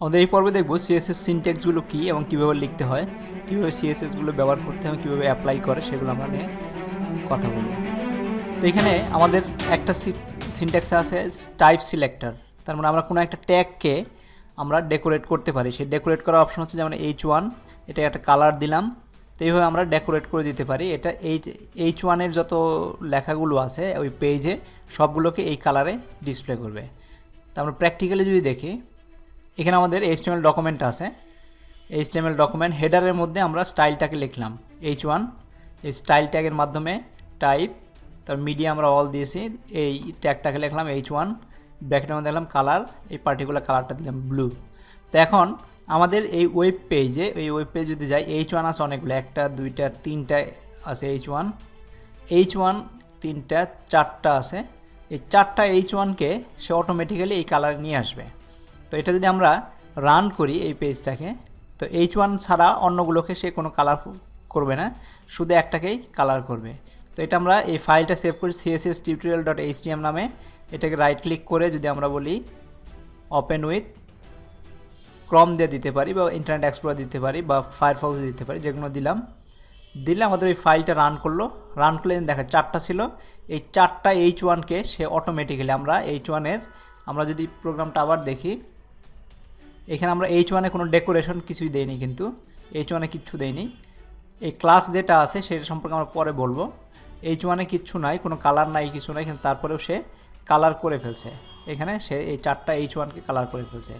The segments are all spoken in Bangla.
আমাদের এই পর্বে দেখব সিএসএস সিনটেক্সগুলো কী এবং কীভাবে লিখতে হয়, কীভাবে সিএসএসগুলো ব্যবহার করতে হয় কীভাবে অ্যাপ্লাই করে সেগুলো আমরা নিয়ে কথা বলব। তো এখানে আমাদের একটা সিনট্যাক্স আছে টাইপ সিলেক্টর তার মানে আমরা কোনো একটা ট্যাগকে আমরা ডেকোরেট করতে পারি। সেই ডেকোরেট করার অপশন হচ্ছে যেমন এইচ ওয়ান এটা একটা কালার দিলাম, তো এইভাবে আমরা ডেকোরেট করে দিতে পারি। এটা এইচ এইচ ওয়ানের যত লেখাগুলো আছে ওই পেজে সবগুলোকে এই কালারে ডিসপ্লে করবে। তা আমরা প্র্যাকটিক্যালি যদি দেখি এখানে আমাদের এইচটিএমএল ডকুমেন্ট আছে। এইচটিএমএল ডকুমেন্ট হেডারের মধ্যে আমরা স্টাইলটাকে লিখলাম। এইচ ওয়ান এই স্টাইল ট্যাগের মাধ্যমে টাইপ তার মিডিয়া আমরা অল দিয়েছি। এই ট্যাগটাকে লিখলাম এইচ ওয়ান ব্র্যাকেটের মধ্যে কালার এই পার্টিকুলার কালারটা দিলাম ব্লু তো এখন আমাদের এই ওয়েব পেজে এই ওয়েব পেজ যদি যাই এইচ ওয়ান আছে অনেকগুলো, একটা, দুইটা, তিনটা আছে এইচ ওয়ান এইচ ওয়ান তিনটা, চারটা আছে। এই চারটা এইচ ওয়ানকে সে অটোমেটিক্যালি এই কালার নিয়ে আসবে। তো এটা যদি আমরা রান করি এই পেজটাকে তো এইচ ওয়ান ছাড়া অন্যগুলোকে সে কোনো কালার করবে না, শুধু একটাকেই কালার করবে। তো এটা আমরা এই ফাইলটা সেভ করি সিএসএস টিউটোরিয়াল ডট এইচটিএম নামে। এটাকে রাইট ক্লিক করে যদি আমরা বলি ওপেন উইথ ক্রম দিয়ে দিতে পারি বা ইন্টারনেট এক্সপ্লোর দিতে পারি বা ফায়ারফক্স দিতে পারি, যেগুলো দিলাম। দিলে আমাদের ওই ফাইলটা রান করল। রান করলে দেখা চারটা ছিল। এই চারটা এইচ ওয়ানকে সে অটোমেটিক্যালি আমরা এইচ ওয়ানের আমরা যদি প্রোগ্রামটা আবার দেখি এখানে আমরা এইচ ওয়ানে কোনো ডেকোরেশন কিছুই দেইনি কিন্তু এইচ ওয়ানে কিচ্ছু দেইনি। এই ক্লাস যেটা আছে সেটা সম্পর্কে আমরা পরে বলব। এইচ ওয়ানে কিচ্ছু নাই, কোনো কালার নাই, কিছু নাই, কিন্তু তারপরেও সে কালার করে ফেলছে। এখানে সে এই চারটা এইচ ওয়ানকে কালার করে ফেলছে।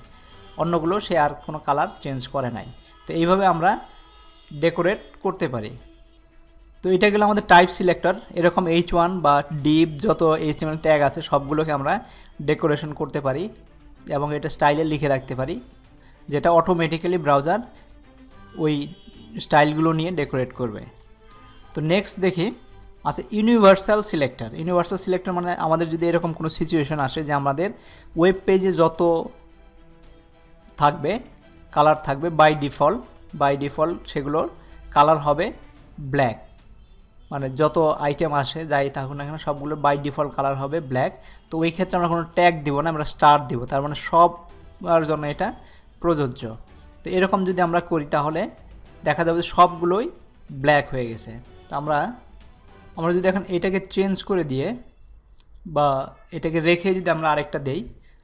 অন্যগুলো সে আর কোনো কালার চেঞ্জ করে নাই। তো এইভাবে আমরা ডেকোরেট করতে পারি। তো এটা গেলো আমাদের টাইপ সিলেক্টর এরকম এইচ ওয়ান বা ডিপ যত এইচটিএমএল ট্যাগ আছে, সবগুলোকে আমরা ডেকোরেশন করতে পারি। এবং এটা স্টাইলে লিখে রাখতে পারি, যেটা অটোমেটিক্যালি ব্রাউজার ওই স্টাইলগুলো নিয়ে ডেকোরেট করবে। তো নেক্সট দেখি, আছে ইউনিভার্সাল সিলেক্টর ইউনিভার্সাল সিলেক্টর মানে আমাদের যদি এরকম কোনো সিচুয়েশন আসে যে আমাদের ওয়েব পেজে যত থাকবে কালার থাকবে বাই ডিফল্ট বাই ডিফল্ট সেগুলোর কালার হবে ব্ল্যাক মানে যত আইটেম আসে, যাই থাকুক না কেন, সবগুলো বাই ডিফল্ট কালার হবে ব্ল্যাক তো ওই ক্ষেত্রে আমরা কোনো ট্যাগ দিব না, আমরা স্টার দিব। তার মানে সবার জন্য এটা প্রযোজ্য। তো এরকম যদি আমরা করি তাহলে দেখা যাবে সবগুলোই ব্ল্যাক হয়ে গেছে। তো আমরা আমরা যদি এখন এটাকে চেঞ্জ করে দিয়ে বা এটাকে রেখে যদি আমরা আরেকটা দেই,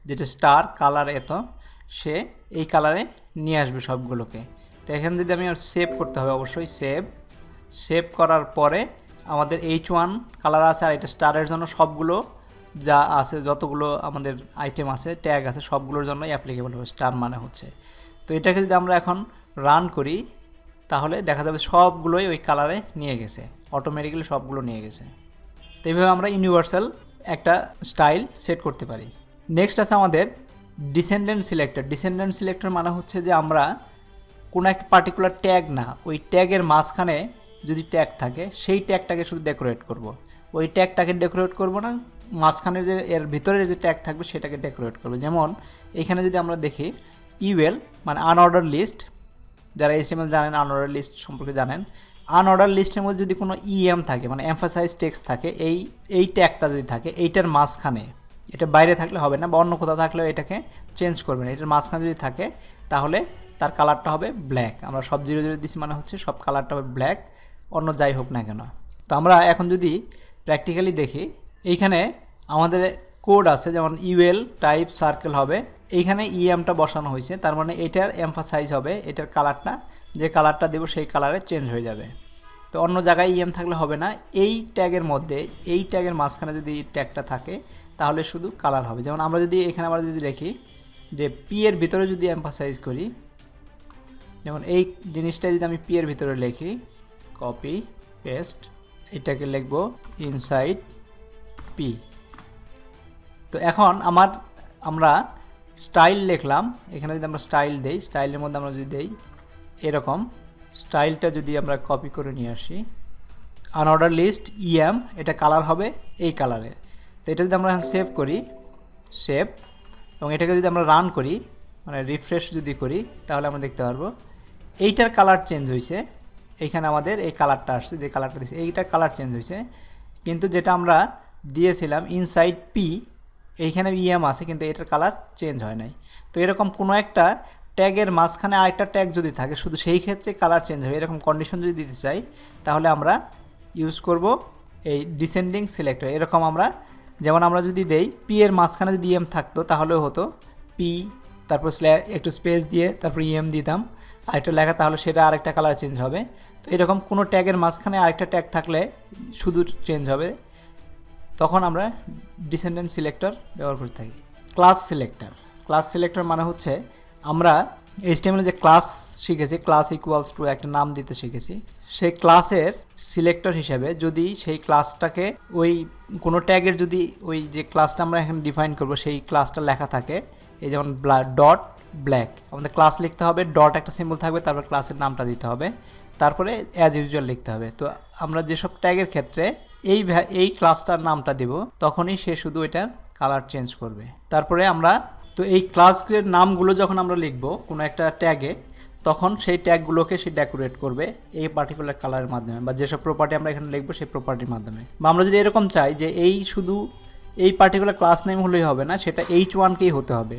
যেটা স্টার কালার এত, সে এই কালারে নিয়ে আসবে সবগুলোকে। তো এখানে যদি আমি সেভ করতে হবে, অবশ্যই সেভ সেভ করার পরে আমাদের এইচ ওয়ান কালার আছে আর এটা স্টারের জন্য সবগুলো যা আছে, যতগুলো আমাদের আইটেম আছে ট্যাগ আছে, সবগুলোর জন্যই অ্যাপ্লিকেবল হবে। স্টার মানে হচ্ছে। তো এটাকে যদি আমরা এখন রান করি, তাহলে দেখা যাবে সবগুলোই ওই কালারে নিয়ে গেছে। অটোমেটিক্যালি সবগুলো নিয়ে গেছে। তো এইভাবে আমরা ইউনিভার্সাল একটা স্টাইল সেট করতে পারি। নেক্সট আছে আমাদের ডিসেন্ডেন্ট সিলেক্টর ডিসেন্ডেন্ট সিলেক্টর মানে হচ্ছে যে আমরা কোনো একটা পার্টিকুলার ট্যাগ না, ওই ট্যাগের মাঝখানে যদি ট্যাগ থাকে, সেই ট্যাগটাকে শুধু ডেকোরেট করব। ওই ট্যাগটাকে ডেকোরেট করব না, মাঝখানে যে, এর ভিতরে যে ট্যাগ থাকবে, সেটাকে ডেকোরেট করব। যেমন, এখানে যদি আমরা দেখি ইউএল মানে আনঅর্ডার লিস্ট যারা এসএমএল জানেন আনঅর্ডার লিস্ট সম্পর্কে জানেন আনঅর্ডার লিস্টের মধ্যে যদি কোনো ইএম থাকে মানে এমফাসাইজ টেক্সট থাকে, এই এই ট্যাগটা যদি থাকে, এইটার মাঝখানে, এটা বাইরে থাকলে হবে না, বা অন্য কোথাও থাকলেও এটাকে চেঞ্জ করবেন এটার মাঝখানে যদি থাকে, তাহলে তার কালারটা হবে ব্ল্যাক আমরা সব জিরো জিরো দিচ্ছি মানে হচ্ছে সব কালারটা হবে ব্ল্যাক অন্য যাই হোক না কেন। তো আমরা এখন যদি প্র্যাকটিক্যালি দেখি, এইখানে আমাদের কোড আছে, যেমন ইউএল টাইপ সার্কেল হবে। এইখানে ইএমটা বসানো হয়েছে, তার মানে এটার এমফাসাইজ হবে, এটার কালারটা যে কালারটা দেবো সেই কালারে চেঞ্জ হয়ে যাবে। তো অন্য জায়গায় ইএম থাকলে হবে না, এই ট্যাগের মধ্যে, এই ট্যাগের মাঝখানে যদি ট্যাগটা থাকে, তাহলে শুধু কালার হবে। যেমন আমরা যদি এখানে আবার যদি দেখি, যে পি এর ভিতরে যদি এমফাসাইজ করি, যেমন এই জিনিসটা যদি আমি পি এর ভিতরে লিখি কপি পেস্ট এটাকে লিখব ইনসাইড পি তো এখন আমার, আমরা স্টাইল লিখলাম, এখানে যদি আমরা স্টাইল দেই স্টাইলের মধ্যে আমরা যদি দেই, এরকম স্টাইলটা যদি আমরা কপি করে নিয়ে আসি আনঅর্ডার লিস্ট ইএম এটা কালার হবে এই কালারে তো এটা যদি আমরা সেভ করি সেভ এবং এটাকে যদি আমরা রান করি মানে রিফ্রেশ যদি করি, তাহলে আমরা দেখতে পারব, এইটার কালার চেঞ্জ হয়েছে। এইখানে আমাদের এই কালারটা আসছে, যে কালারটা দিয়েছে, এইটার কালার চেঞ্জ হয়েছে। কিন্তু যেটা আমরা দিয়েছিলাম ইনসাইড পি এইখানে ইএম আছে, কিন্তু এটার কালার চেঞ্জ হয় নাই। তো এরকম কোনো একটা ট্যাগের মাঝখানে আরেকটা ট্যাগ যদি থাকে, শুধু সেই ক্ষেত্রে কালার চেঞ্জ হবে। এরকম কন্ডিশন যদি দিতে চাই, তাহলে আমরা ইউজ করব এই ডিসেন্ডিং সিলেক্টর এরকম আমরা, যেমন আমরা যদি দেই পি এর মাঝখানে যদি ইএম থাকতো, তাহলেও হতো পি তারপর স্ল্যা একটু স্পেস দিয়ে, তারপর ইএম দিতাম। আরেকটা লেখা, তাহলে সেটা আরেকটা কালার চেঞ্জ হবে। তো এরকম কোনো ট্যাগের মাঝখানে আরেকটা ট্যাগ থাকলে শুধু চেঞ্জ হবে। তখন আমরা ডিসেন্ডেন্ট সিলেক্টর ব্যবহার করে থাকি। ক্লাস সিলেক্টর ক্লাস সিলেক্টর মানে হচ্ছে আমরা এইচটিএমএল যে ক্লাস শিখেছি ক্লাস ইকুয়ালস টু একটা নাম দিতে শিখেছি সেই ক্লাসের সিলেক্টর হিসেবে যদি সেই ক্লাসটাকে ওই কোনো ট্যাগের যদি ওই যে ক্লাসটা আমরা এখানে ডিফাইন করব, সেই ক্লাসটা লেখা থাকে, এই যেমন ডট ব্ল্যাক আমাদের ক্লাস লিখতে হবে ডট একটা সিম্বল থাকবে, তারপর ক্লাসের নামটা দিতে হবে, তারপরে অ্যাজ ইউজুয়াল লিখতে হবে। তো আমরা যেসব ট্যাগের ক্ষেত্রে এই এই ক্লাসটার নামটা দেব, তখনই সে শুধু এটার কালার চেঞ্জ করবে। তারপরে আমরা, তো এই ক্লাসের নামগুলো যখন আমরা লিখব কোনো একটা ট্যাগে তখন সেই ট্যাগগুলোকে সে ডেকোরেট করবে এই পার্টিকুলার কালারের মাধ্যমে, বা যেসব প্রপার্টি আমরা এখানে লিখব সেই প্রপার্টির মাধ্যমে। বা আমরা যদি এরকম চাই যে এই শুধু এই পার্টিকুলার ক্লাস নেম হলেই হবে না, সেটা এইচ ওয়ানকেই হতে হবে।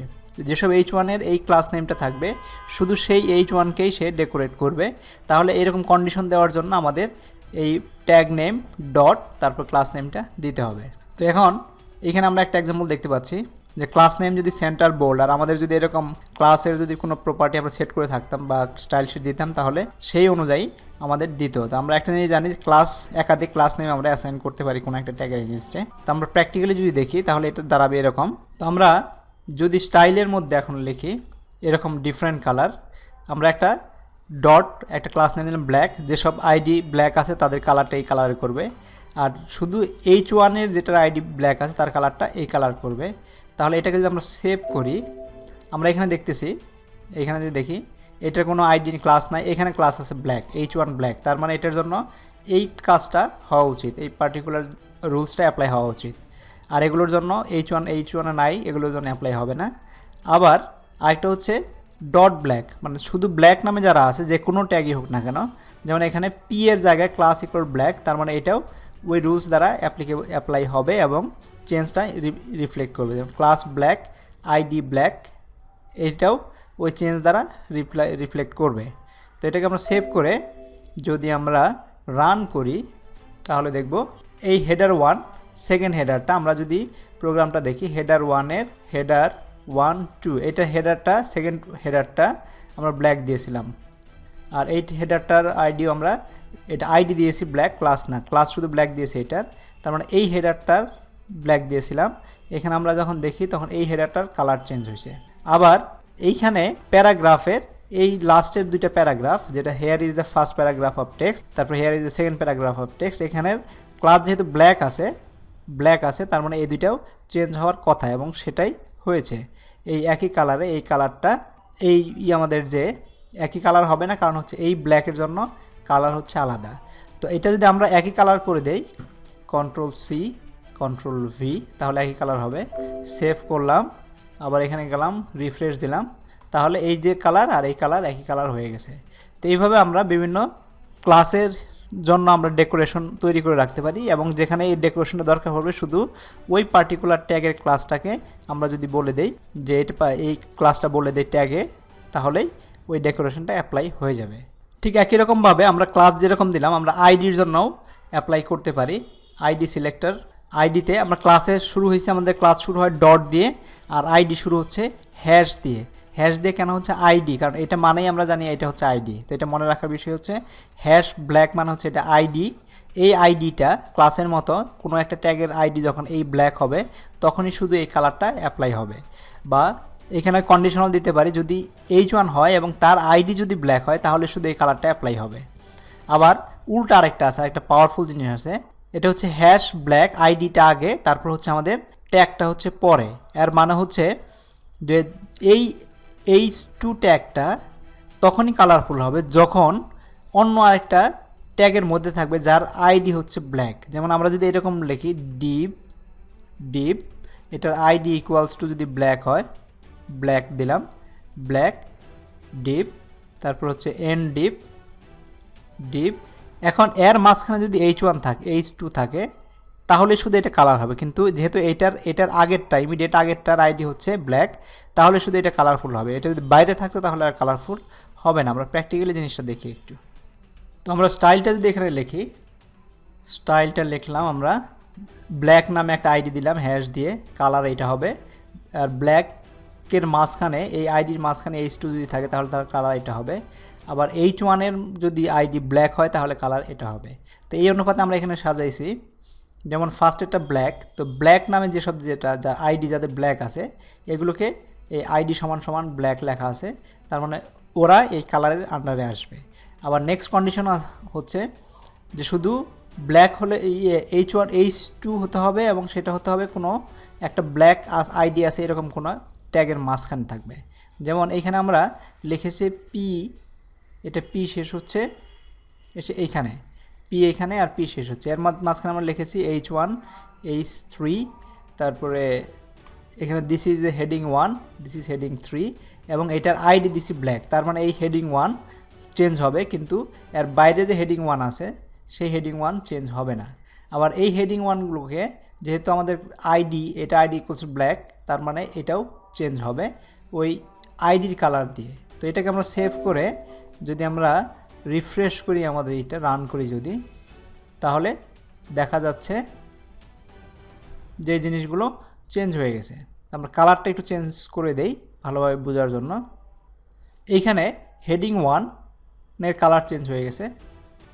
যেসব এইচ ওয়ানের এই ক্লাস নেমটা থাকবে, শুধু সেই এইচ ওয়ানকেই সে ডেকোরেট করবে। তাহলে এরকম কন্ডিশন দেওয়ার জন্য আমাদের এই ট্যাগ নেম ডট তারপর ক্লাস নেমটা দিতে হবে। তো এখন, এখানে আমরা একটা এক্সাম্পল দেখতে পাচ্ছি, যে ক্লাস নেম যদি সেন্টার বোল্ড আর আমাদের যদি এরকম ক্লাসের যদি কোনো প্রপার্টি আমরা সেট করে থাকতাম বা স্টাইল শিট দিতাম, তাহলে সেই অনুযায়ী আমাদের দিত তো আমরা একটা জিনিস জানি ক্লাস একাধিক ক্লাস নেমে আমরা অ্যাসাইন করতে পারি কোনো একটা ট্যাগের এগেনস্টে তো আমরা প্র্যাকটিক্যালি যদি দেখি, তাহলে এটা দাঁড়াবে এরকম। তো আমরা যদি স্টাইলের মধ্যে এখন লিখি, এরকম ডিফারেন্ট কালার আমরা একটা ডট একটা ক্লাস নেম দিলাম ব্ল্যাক যেসব আইডি ব্ল্যাক আছে তাদের কালারটা এই কালার করবে। আর শুধু এইচ ওয়ানের যেটার আইডি ব্ল্যাক আছে তার কালারটা এই কালার করবে। তাহলে এটাকে যদি আমরা সেভ করি, আমরা এখানে দেখতেছি, এখানে যদি দেখি, এটার কোনো আইডি ক্লাস নাই, এখানে ক্লাস আছে ব্ল্যাক এইচ ওয়ান ব্ল্যাক তার মানে এটার জন্য এই কাজটা হওয়া উচিত, এই পার্টিকুলার রুলসটা অ্যাপ্লাই হওয়া উচিত। আর এগুলোর জন্য এইচ ওয়ান এইচ ওয়ান নাই এগুলোর জন্য অ্যাপ্লাই হবে না। আবার আরেকটা হচ্ছে ডট ব্ল্যাক মানে শুধু ব্ল্যাক নামে যারা আছে, যে কোনো ট্যাগই হোক না কেন, যেমন এখানে পি এর জায়গায় ক্লাস ইকুয়াল ব্ল্যাক তার মানে এটাও ওই রুলস দ্বারা অ্যাপ্লিকে অ্যাপ্লাই হবে এবং চেঞ্জটা রিফ্লেক্ট করবে। যেমন ক্লাস ব্ল্যাক আইডি ব্ল্যাক এইটাও ওই চেঞ্জ দ্বারা রিপ্লাই রিফ্লেক্ট করবে। তো এটাকে আমরা সেভ করে যদি আমরা রান করি, তাহলে দেখব এই হেডার ওয়ান সেকেন্ড হেডারটা আমরা যদি প্রোগ্রামটা দেখি হেডার ওয়ানের হেডার ওয়ান টু এটা হেডারটা সেকেন্ড হেডারটা আমরা ব্ল্যাক দিয়েছিলাম। আর এই হেডারটার আইডিও আমরা, এটা আইডি দিয়েছি ব্ল্যাক ক্লাস না ক্লাস শুধু ব্ল্যাক দিয়েছি এটার তার মানে এই হেডারটার ব্ল্যাক দিয়েছিলাম। এখানে আমরা যখন দেখি, তখন এই হেডারটার কালার চেঞ্জ হয়েছে। আবার এইখানে প্যারাগ্রাফের এই লাস্টের দুইটা প্যারাগ্রাফ, যেটা here is the first paragraph of text তারপর here is the second paragraph of text এখানের ক্লাস যেহেতু ব্ল্যাক আছে ব্ল্যাক আছে, তার মানে এই দুইটাও চেঞ্জ হওয়ার কথা এবং সেটাই হয়েছে। এই একই কালারে এই কালারটা এই আমাদের যে একই কালার হবে না, কারণ হচ্ছে এই ব্ল্যাকের জন্য কালার হচ্ছে আলাদা। তো এটা যদি আমরা একই কালার করে দেই কন্ট্রোল সি কন্ট্রোল ভি তাহলে একই কালার হবে। সেভ করলাম, আবার এখানে গেলাম রিফ্রেশ দিলাম, তাহলে এই যে কালার আর এই কালার একই কালার হয়ে গেছে। তো এইভাবে আমরা বিভিন্ন ক্লাসের জন্য আমরা ডেকোরেশন তৈরি করে রাখতে পারি এবং যেখানে এই ডেকোরেশনটা দরকার হবে শুধু ওই পার্টিকুলার ট্যাগের ক্লাসটাকে আমরা যদি বলে দেই যে এটা এই ক্লাসটা বলে দেই ট্যাগে তাহলেই ওই ডেকোরেশনটা অ্যাপ্লাই হয়ে যাবে। ঠিক একই রকমভাবে আমরা ক্লাস যেরকম দিলাম, আমরা আইডির জন্যও অ্যাপ্লাই করতে পারি। আইডি সিলেক্টর আইডিতে আমরা ক্লাসে শুরু হয়েছে, আমাদের ক্লাস শুরু হয় ডট দিয়ে, আর আইডি শুরু হচ্ছে হ্যাশ দিয়ে। হ্যাশ দিয়ে কেন হচ্ছে আইডি কারণ এটা মানেই আমরা জানি এটা হচ্ছে আইডি তো এটা মনে রাখার বিষয় হচ্ছে হ্যাশ ব্ল্যাক মানে হচ্ছে এটা আইডি এই আইডিটা ক্লাসের মতো কোনো একটা ট্যাগের আইডি যখন এই ব্ল্যাক হবে, তখনই শুধু এই কালারটা অ্যাপ্লাই হবে। বা এখানে কন্ডিশনাল দিতে পারি, যদি এইচ ওয়ান হয় এবং তার আইডি যদি ব্ল্যাক হয়, তাহলে শুধু এই কালারটা অ্যাপ্লাই হবে। আবার উল্টা আরেকটা আছে, একটা পাওয়ারফুল জিনিস আছে, এটা হচ্ছে হ্যাশ ব্ল্যাক আইডিটা আগে, তারপর হচ্ছে আমাদের ট্যাগটা হচ্ছে পরে। এর মানে হচ্ছে যে এই এইচ টু ট্যাগটা তখনই কালারফুল হবে যখন অন্য আরেকটা ট্যাগের মধ্যে থাকবে যার আইডি হচ্ছে ব্ল্যাক যেমন আমরা যদি এরকম লিখি ডিপ ডিপ এটার আইডি ইকুয়ালস টু যদি ব্ল্যাক হয় ব্ল্যাক দিলাম ব্ল্যাক ডিপ তারপর হচ্ছে এন ডিপ ডিপ এখন এর মাঝখানে যদি এইচ ওয়ান থাকে এইচ টু থাকে তাহলে শুধু এটা কালার হবে। কিন্তু যেহেতু এটার এটার আগেরটা ইমিডিয়েট আগেরটার আইডি হচ্ছে ব্ল্যাক তাহলে শুধু এটা কালারফুল হবে। এটা যদি বাইরে থাকতো তাহলে আর কালারফুল হবে না। আমরা প্র্যাকটিক্যালি জিনিসটা দেখি একটু। তো আমরা স্টাইলটা যদি এখানে লিখি স্টাইলটা লিখলাম আমরা ব্ল্যাক নামে একটা আইডি দিলাম হ্যাশ দিয়ে কালার এইটা হবে। আর ব্ল্যাকের মাঝখানে, এই আইডির মাঝখানে এইচ টু যদি থাকে তাহলে তার কালার এটা হবে। আবার এইচ ওয়ানের যদি আইডি ব্ল্যাক হয় তাহলে কালার এটা হবে। তো এই অনুপাতে আমরা এখানে সাজাইছি। যেমন ফার্স্ট একটা ব্ল্যাক তো ব্ল্যাক নামে যেসব যেটা, যা আইডি যাদের ব্ল্যাক আছে, এগুলোকে এই আইডি সমান সমান ব্ল্যাক লেখা আছে। তার মানে ওরা এই কালারের আন্ডারে আসবে। আবার নেক্সট কন্ডিশন হচ্ছে যে শুধু ব্ল্যাক হলে এইচ ওয়ান এইচ টু হতে হবে এবং সেটা হতে হবে কোনো একটা ব্ল্যাক আইডি আছে এরকম কোনো ট্যাগের মাঝখানে থাকবে। যেমন এইখানে আমরা লিখেছি পি এটা পি শেষ হচ্ছে এসে এইখানে। পি এখানে আর পি শেষ হচ্ছে। এর মাঝ- মাঝখানে আমরা লিখেছি এইচ ওয়ান এইচ থ্রি তারপরে এখানে this is a heading one this is heading three এবং এটার আইডি দিছি ব্ল্যাক তার মানে এই হেডিং ওয়ান চেঞ্জ হবে, কিন্তু এর বাইরে যে হেডিং ওয়ান আছে, সেই হেডিং ওয়ান চেঞ্জ হবে না। আবার এই হেডিং ওয়ানগুলোকে যেহেতু আমাদের আইডি এটা আইডি ইকুয়ালস ব্ল্যাক তার মানে এটাও চেঞ্জ হবে ওই আইডির কালার দিয়ে। তো এটাকে আমরা সেভ করে যদি আমরা রিফ্রেশ করি আমাদের এটা, রান করি যদি, তাহলে দেখা যাচ্ছে যে জিনিসগুলো চেঞ্জ হয়ে গেছে। আমরা কালারটা একটু চেঞ্জ করে দেই ভালোভাবে বোঝার জন্য। এইখানে হেডিং ওয়ানের কালার চেঞ্জ হয়ে গেছে।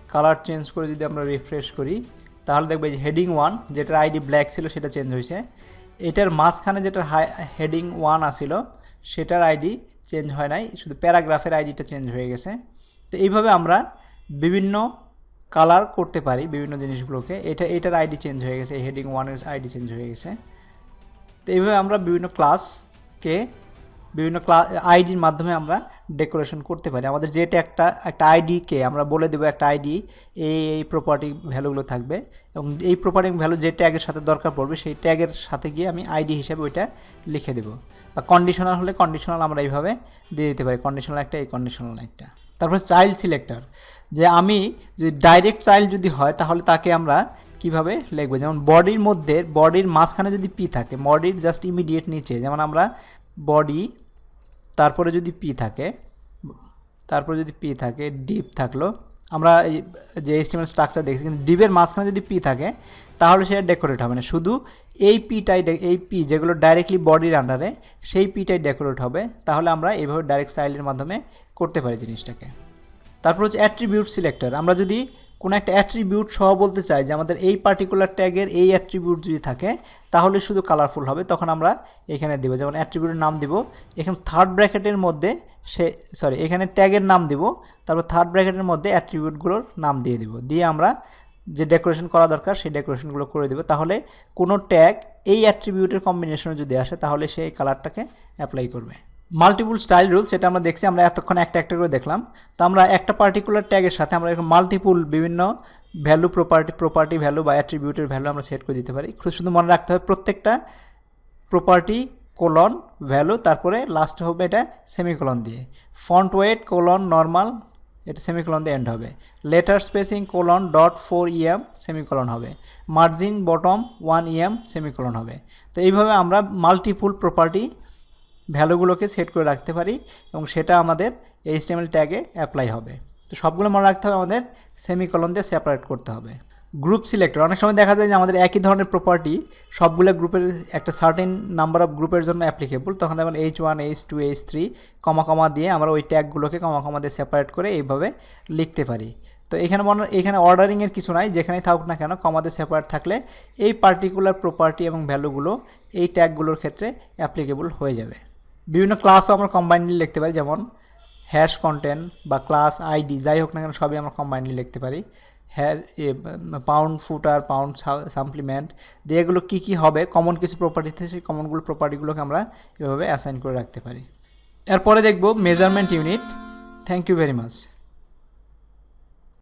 কালার চেঞ্জ করে যদি আমরা রিফ্রেশ করি, তাহলে দেখবে যে হেডিং ওয়ান যেটার আইডি ব্ল্যাক ছিল সেটা চেঞ্জ হয়েছে। এটার মাঝখানে যেটা হাই, হেডিং ওয়ান আসিল সেটার আইডি চেঞ্জ হয় নাই, শুধু প্যারাগ্রাফের আইডিটা চেঞ্জ হয়ে গেছে। তো এইভাবে আমরা বিভিন্ন কালার করতে পারি বিভিন্ন জিনিসগুলোকে। এটা, এটার আইডি চেঞ্জ হয়ে গেছে হেডিং ওয়ানের আইডি চেঞ্জ হয়ে গেছে। তো এইভাবে আমরা বিভিন্ন ক্লাসকে বিভিন্ন ক্লাস আইডির মাধ্যমে আমরা ডেকোরেশন করতে পারি। আমাদের যেটা একটা একটা আইডিকে আমরা বলে দেবো, একটা আইডি এই এই প্রপার্টি ভ্যালুগুলো থাকবে। এবং এই প্রপার্টি ভ্যালু যে ট্যাগের সাথে দরকার পড়বে, সেই ট্যাগের সাথে গিয়ে আমি আইডি হিসেবে ওইটা লিখে দেবো। বা কন্ডিশনাল হলে কন্ডিশনাল আমরা এইভাবে দিয়ে দিতে পারি। কন্ডিশনাল একটা, এই কন্ডিশনাল একটা। তারপর চাইল্ড সিলেক্টর যে আমি যদি ডাইরেক্ট চাইল্ড যদি হয়, তাহলে তাকে আমরা কীভাবে লিখব? যেমন বডির মধ্যে বডির মাঝখানে যদি পি থাকে বডির জাস্ট ইমিডিয়েট নিচে, যেমন আমরা বডি তারপরে যদি পি থাকে, তারপরে যদি পি থাকে ডিপ থাকল আমরা যে এস্টিমেল স্ট্রাকচার দেখছি, কিন্তু ডিবের মাঝখানে যদি পি থাকে, তাহলে সেটা ডেকোরেট হবে না। শুধু এই পিটাই এই পি যেগুলো ডাইরেক্টলি বডির আন্ডারে সেই পিটাই ডেকোরেট হবে। তাহলে আমরা এইভাবে ডাইরেক্ট স্টাইলের মাধ্যমে করতে পারি জিনিসটাকে। তারপর হচ্ছে অ্যাট্রিবিউট সিলেক্টর আমরা যদি কোনো একটা অ্যাট্রিবিউট সহ বলতে চাই যে আমাদের এই পার্টিকুলার ট্যাগের এই অ্যাট্রিবিউট যদি থাকে, তাহলে শুধু কালারফুল হবে। তখন আমরা এখানে দেবো, যেমন অ্যাট্রিবিউটের নাম দিব। এখানে থার্ড ব্র্যাকেটের মধ্যে সে সরি এখানে ট্যাগের নাম দিব। তারপর থার্ড ব্র্যাকেটের মধ্যে অ্যাট্রিবিউটগুলোর নাম দিয়ে দিব। দিয়ে আমরা যে ডেকোরেশন করা দরকার, সেই ডেকোরেশনগুলো করে দেবো। তাহলে কোনো ট্যাগ এই অ্যাট্রিবিউটের কম্বিনেশনে যদি আসে, তাহলে সেই কালারটাকে অ্যাপ্লাই করবে। মাল্টিপুল স্টাইল রুল সেটা আমরা দেখছি, আমরা এতক্ষণ একটা একটা করে দেখলাম। তো আমরা একটা পার্টিকুলার ট্যাগের সাথে আমরা এরকম মাল্টিপুল বিভিন্ন ভ্যালু প্রপার্টি প্রপার্টি ভ্যালু বা অ্যাট্রিবিউটের ভ্যালু আমরা সেট করে দিতে পারি। শুধু মনে রাখতে হবে, প্রত্যেকটা প্রপার্টি কোলন ভ্যালু তারপরে লাস্টে হবে এটা সেমিকোলন দিয়ে। ফন্ট ওয়েট কোলন নর্মাল এটা সেমিকোলন দিয়ে এন্ড হবে। Letter spacing colon dot four em semicolon হবে। Margin bottom one em semicolon হবে। তো এইভাবে আমরা মাল্টিপুল প্রপার্টি ভ্যালুগুলোকে সেট করে রাখতে পারি এবং সেটা আমাদের এইচটিএমএল ট্যাগে অ্যাপ্লাই হবে। তো সবগুলো মনে রাখতে হবে আমাদের সেমিকলন দিয়ে সেপারেট করতে হবে। গ্রুপ সিলেক্টর, অনেক সময় দেখা যায় যে আমাদের একই ধরনের প্রপার্টি সবগুলো গ্রুপের একটা সার্টেন নাম্বার অফ গ্রুপের জন্য অ্যাপ্লিকেবল তখন যেমন H one H two H three comma comma দিয়ে আমরা ওই ট্যাগগুলোকে কমা কমা দিয়ে সেপারেট করে এইভাবে লিখতে পারি। তো এখানে মনে, এখানে অর্ডারিংয়ের কিছু নাই, যেখানেই থাকুক না কেন কমাতে সেপারেট থাকলে এই পার্টিকুলার প্রপার্টি এবং ভ্যালুগুলো এই ট্যাগগুলোর ক্ষেত্রে অ্যাপ্লিকেবল হয়ে যাবে। বিভিন্ন ক্লাসও আমরা কম্বাইনলি লিখতে পারি, যেমন হ্যাশ কন্টেন্ট বা ক্লাস আইডি যাই হোক না কেন সবই আমরা কম্বাইনলি লিখতে পারি। হ্যার পাউন্ড ফুটার পাউন্ড সাপ্লিমেন্ট দিয়ে এগুলো কী কী হবে কমন কিছু প্রপার্টিতে সেই কমনগুলো প্রপার্টিগুলোকে আমরা এভাবে অ্যাসাইন করে রাখতে পারি। এরপরে দেখব measurement unit thank you very much